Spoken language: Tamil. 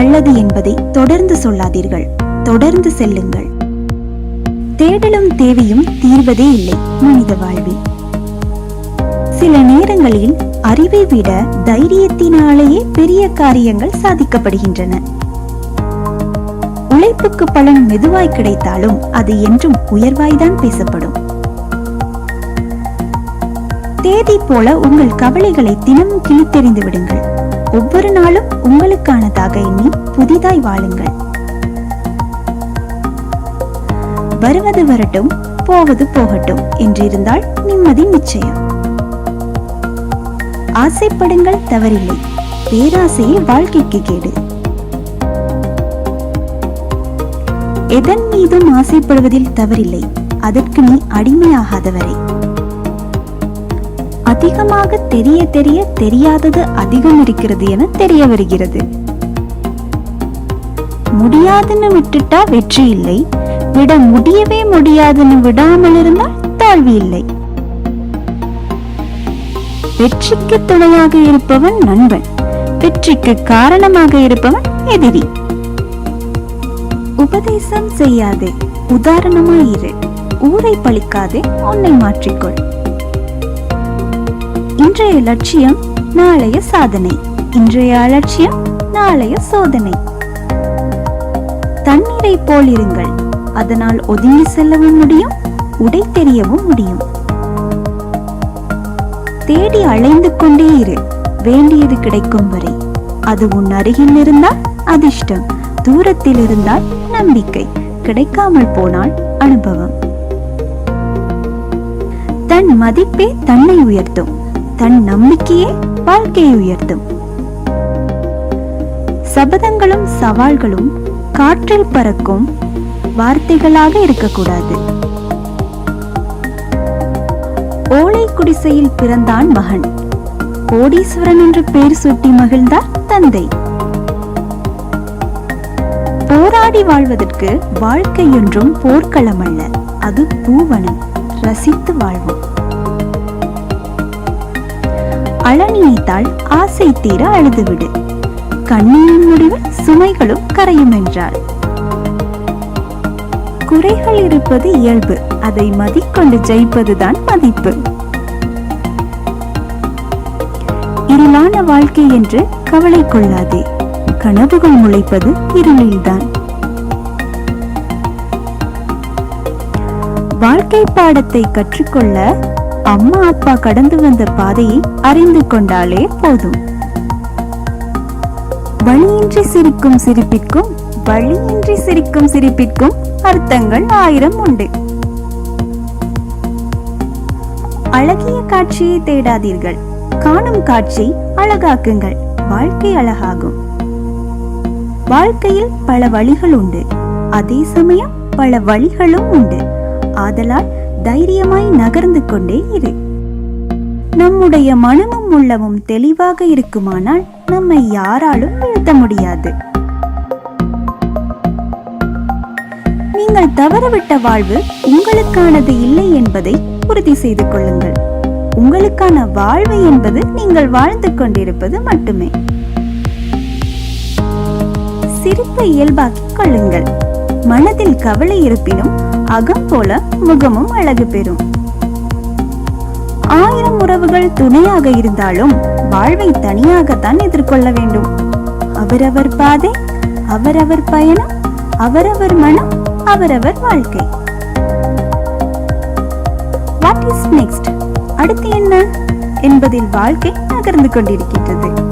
என்பதை தொடர்ந்து சொல்லாதீர்கள். தொடர்ந்து செல்லுங்கள். தேடலும் தேவையும் தீர்வதே இல்லை மனித வாழ்வில். சில நேரங்களில் அறிவை விட தைரியத்தினாலேயே பெரிய காரியங்கள் சாதிக்கப்படுகின்றன. உழைப்புக்கு பலன் மெதுவாய் கிடைத்தாலும் அது என்றும் உயர்வாய்தான் பேசப்படும். தேதி போல உங்கள் கவலைகளை தினமும் கிழித்தெறிந்து விடுங்கள். ஒவ்வொரு நாளும் உங்களுக்கானதாக எண்ணி புதிதாய் வாழுங்கள். வருவது வரட்டும் போவது போகட்டும் என்றிருந்தால் நிம்மதி நிச்சயம். ஆசைப்படுங்கள் தவறில்லை பேராசையே வாழ்க்கைக்கு கேடு. எதன் மீதும் ஆசைப்படுவதில் தவறில்லை அதற்கு நீ அடிமையாகாதவரை. அதிகமாக தெரிய தெரிய தெரியாதது அதிகம் இருக்கிறது என தெரிய வருகிறது. முடியாதுன்னு விட்டுட்டா வெற்றி இல்லை. விட முடியவே முடியாதுன்னு விடாமல் இருந்தால் தாழ்வு இல்லை. வெற்றிக்கு துணையாக இருப்பவன் நண்பன். வெற்றிக்கு காரணமாக இருப்பவன் எதிரி. உபதேசம் செய்யாதே. உதாரணமாயிரு. ஊரை பழிக்காதே. உன்னை மாற்றிக்கொள். இன்றைய லட்சியம் நாளைய சாதனை. இன்றைய அலட்சியம் நாளைய சோதனை. தண்ணீரை போல் இருங்கள். அதனால் ஒதுங்கி செல்லவும் முடியும் உடை தெரியவும் முடியும். தேடி அலைந்து கொண்டே இரு. வேண்டியது கிடைக்கும் வரை. அது உன் அருகில் இருந்தால் அதிர்ஷ்டம். தூரத்தில் இருந்தால் நம்பிக்கை. கிடைக்காமல் போனால் அனுபவம். தன் மதிப்பே தன்னை உயர்த்தும். தன் நம்பிக்கையே வாழ்க்கையை உயர்த்தும். சபதங்களும் சவால்களும் காற்றில் பறக்கும் வார்த்தைகளாக இருக்கக்கூடாது. ஓலை குடிசையில் பிறந்தான் மகன். கோடீஸ்வரன் என்று பெயர் சூட்டி மகிழ்ந்தார் தந்தை. போராடி வாழ்வதற்கு வாழ்க்கை என்றும் போர்க்களம் அல்ல அது பூவனம். ரசித்து வாழ்வோம். அழனியைத்தாள் ஆசை தீர அழுதுவிடு. கண்ணியின் முடிவில் சுமைகளும் கரையும் என்றாள். குறைகள் இருப்பது இயல்பு அதை மதிக்கொண்டு ஜெயிப்பதுதான் மதிப்பு. இருளான வாழ்க்கை என்று கவலை கொள்ளாதே கனவுகள் முளைப்பது இருளில்தான். வாழ்க்கை பாடத்தை கற்றுக்கொள்ள அம்மா அப்பா கடந்து வந்த பாதையை அறிந்து கொண்டாலே போதும். வழியின்றி சிரிக்கும் சிரிப்பிற்கும் வழியின்றி சிரிக்கும் சிரிப்பிற்கும் அர்த்தங்கள் ஆயிரம் உண்டு. அழகிய காட்சியை தேடாதீர்கள். காணும் காட்சி அழகாக்குங்கள். வாழ்க்கை அழகாகும். வாழ்க்கையில் பல வழிகள் உண்டு. அதே சமயம் பல வழிகளும் உண்டு. ஆதலால் தைரியமாய் நகர்ந்து கொண்டே இரு. நம்முடைய மனமும் உள்ளமும் தெளிவாக இருக்குமானால் நம்மை யாராலும் வீழ்த்த முடியாது. நீங்கள் தவறவிட்ட வாழ்வு உங்களுக்கானது இல்லை என்பதை உறுதி செய்து கொள்ளுங்கள். உங்களுக்கான வாழ்வு என்பது நீங்கள் வாழ்ந்து கொண்டிருப்பது மட்டுமே. சிரிப்பை இயல்பாக்கிக் கொள்ளுங்கள். மனதில் கவலை இருப்பினும் அகம் போல முகமும் அழகு பெறும். ஆயிரம் உறவுகள் துணையாக இருந்தாலும் வாழ்வை தனியாகத்தான் எதிர்கொள்ள வேண்டும். அவரவர் பாதை அவரவர் பயணம் அவரவர் மனம் அவரவர் வாழ்க்கை. வாட் இஸ் நெக்ஸ்ட் அடுத்து என்ன? என்பதில் வாழ்க்கை நகர்ந்து கொண்டிருக்கின்றது.